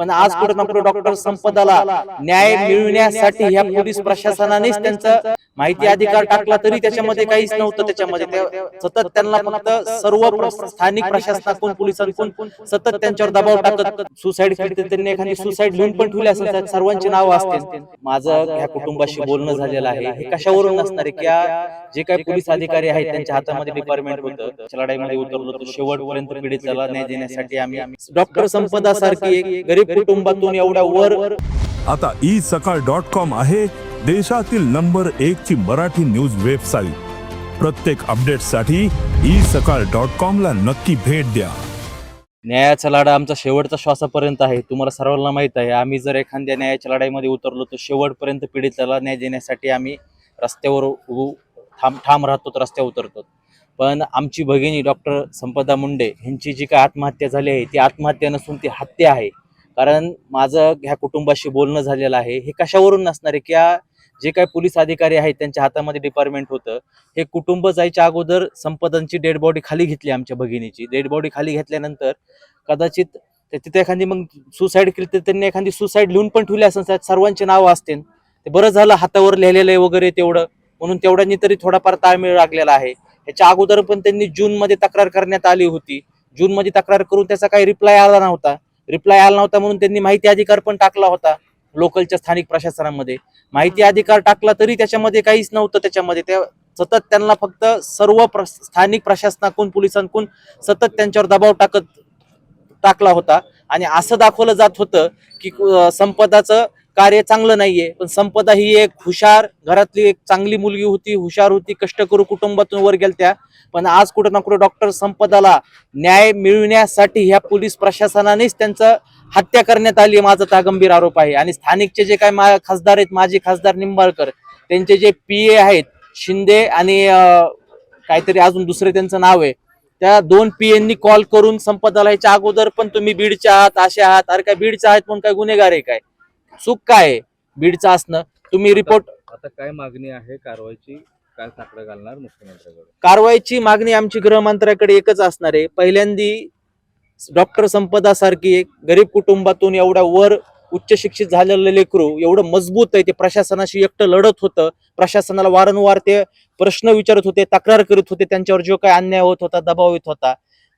पण आज कुठं ना डॉक्टर संपदाला न्याय मिळविण्यासाठी ह्या पोलीस प्रशासनानेच त्यांचं माहिती अधिकार टाकला तरी त्याच्यामध्ये काहीच नव्हतं त्याच्यामध्ये सतत त्यांना फक्त सर्व स्थानिक प्रशासनाकडून पोलिसांकडून सतत त्यांच्यावर दबाव टाकत सुसाईड त्यांनी एखादी सुसाईड लिहून पण ठेवली असेल सर्वांची नावं असतील. माझं ह्या कुटुंबाशी बोलणं झालेलं आहे. हे कशावरून नसणार आहे की या जे काही पोलीस अधिकारी आहेत त्यांच्या हातामध्ये डिपार्टमेंट होतं. लढाईमध्ये उतरलो तर शेवटपर्यंत पीडिताला न्याय देण्यासाठी आम्ही डॉक्टर संपदा सारखी एक गरीब कुटुंबातून एवढ्या वर आता ई सकाळ डॉट कॉम आहे देशातील नंबर एक ची मराठी न्यूज वेबसाईट. प्रत्येक अपडेटसाठी ई सकाळ डॉट कॉम ला नक्की भेट द्या. न्यायाचा लढा आमचा शेवटचा श्वासापर्यंत आहे. तुम्हाला सर्वांना माहीत आहे आम्ही जर एखाद्या न्यायाच्या लढाईमध्ये उतरलो तर शेवटपर्यंत पीडिताला न्याय देण्यासाठी आम्ही रस्त्यावर उभू ठाम ठाम राहतो तर रस्त्यावर उतरतो. पण आमची भगिनी डॉक्टर संपदा मुंडे यांची जी काय आत्महत्या झाली आहे ती आत्महत्या नसून ती हत्या आहे. कारण माझं ह्या कुटुंबाशी बोलणं झालेलं आहे. हे कशावरून नसणार आहे? की जे काही पोलीस अधिकारी आहेत त्यांच्या हातामध्ये डिपार्टमेंट होतं. हे कुटुंब जायच्या अगोदर संपदांची डेड बॉडी खाली घेतली आमच्या भगिनीची. डेड बॉडी खाली घेतल्यानंतर कदाचित तिथे एखादी मग सुसाईड केली तर त्यांनी एखादी सुसाईड लिहून पण ठेवली असेल. सर्वांचे नावं असतील ते बरं झालं हातावर लिहिलेलं आहे वगैरे तेवढं. म्हणून तेवढ्यांनी तरी थोडाफार ताळमेळ लागलेला आहे. ह्याच्या अगोदर पण त्यांनी जून मध्ये तक्रार करण्यात आली होती. जून मध्ये तक्रार करून त्याचा काही रिप्लाय आला नव्हता. रिप्लाय आला नव्हता म्हणून त्यांनी माहिती अधिकार पण टाकला होता. लोकलच्या स्थानिक प्रशासनामध्ये. माहिती अधिकार टाकला तरी त्याच्यामध्ये काहीच नव्हतं त्याच्यामध्ये. त्या सतत त्यांना फक्त सर्व प्र- स्थानिक प्रशासनाकडून पोलिसांकडून सतत त्यांच्यावर दबाव टाकत टाकला होता. आणि असं दाखवलं जात होतं की संपदाचं कार्य चांगलं नाहीये. पण संपदा ही एक हुशार घरातली एक चांगली मुलगी होती हुशार होती कष्ट करू कुटुंबातून वर गेलत्या. पण आज कुठं ना कुठं डॉक्टर संपदाला न्याय मिळवण्यासाठी ह्या पोलीस प्रशासनानेच त्यांचं हत्या करण्यात आली माझा त्या गंभीर आरोप आहे. आणि स्थानिकचे जे काय खासदार आहेत माजी खासदार निंबाळकर त्यांचे जे पी ए आहेत शिंदे आणि काहीतरी अजून दुसरे त्यांचं नाव आहे त्या दोन पी यांनी कॉल करून संपदाला याच्या अगोदर पण तुम्ही बीडच्या आहात असे आहात अरे काय बीडच्या आहात पण काय गुन्हेगार आहे काय? चूक काय आहे बीडचं असणं? तुम्ही रिपोर्ट आता काय मागणी आहे? कारवाईची काय साकडं घालणार मुख्यमंत्र्यांकडे? कारवाईची मागणी आमची गृहमंत्र्याकडे एकच असणार आहे. पहिल्यांदी डॉक्टर संपदा सारखी एक गरीब कुटुंबातून एवढ्या वर उच्च शिक्षित झालेलं लेकरू एवढं मजबूत आहे ते प्रशासनाशी एकटं लढत होतं. प्रशासनाला वारंवार ते प्रश्न विचारत होते तक्रार करीत होते त्यांच्यावर जो काही अन्याय होत होता दबाव येत होता.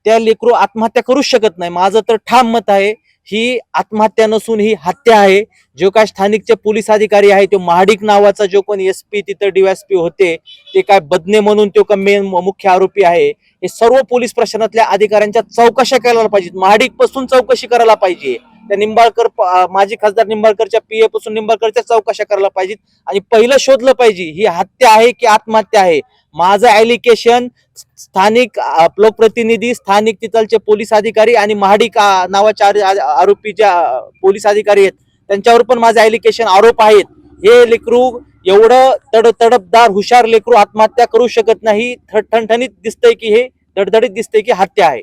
त्या लेकरू आत्महत्या करूच शकत नाही. माझं तर ठाम मत आहे ही आत्महत्या नसून ही हत्या आहे. जो काय स्थानिकचे पोलीस अधिकारी आहे तो महाडिक नावाचा जो कोण एस पी तिथं डीएसपी होते ते काय बदने म्हणून तो का मेन मुख्य आरोपी आहे हे सर्व पोलीस प्रशासनातल्या अधिकाऱ्यांच्या चौकशा करायला पाहिजेत. महाडिकपासून चौकशी करायला पाहिजे. त्या निंबाळकर प- माजी खासदार निंबाळकरच्या पीए पासून निंबाळकरच्या चौकशा करायला पाहिजेत. आणि पहिलं शोधलं पाहिजे ही हत्या आहे की आत्महत्या आहे? माझं ऍलिकेशन स्थानिक लोकप्रतिनिधी स्थानिक तिथलचे पोलीस अधिकारी आणि महाडिक नावाच्या आरोपीच्या आरोपी ज्या पोलीस अधिकारी आहेत त्यांच्यावर पण माझं ऍलिकेशन आरोप आहेत. हे लेकरू एवढं तड तडपदार हुशार लेकरू आत्महत्या करू शकत नाही. ठ- ठणठणीत दिसतंय की हे धडधडीत दिसतंय की हत्या आहे.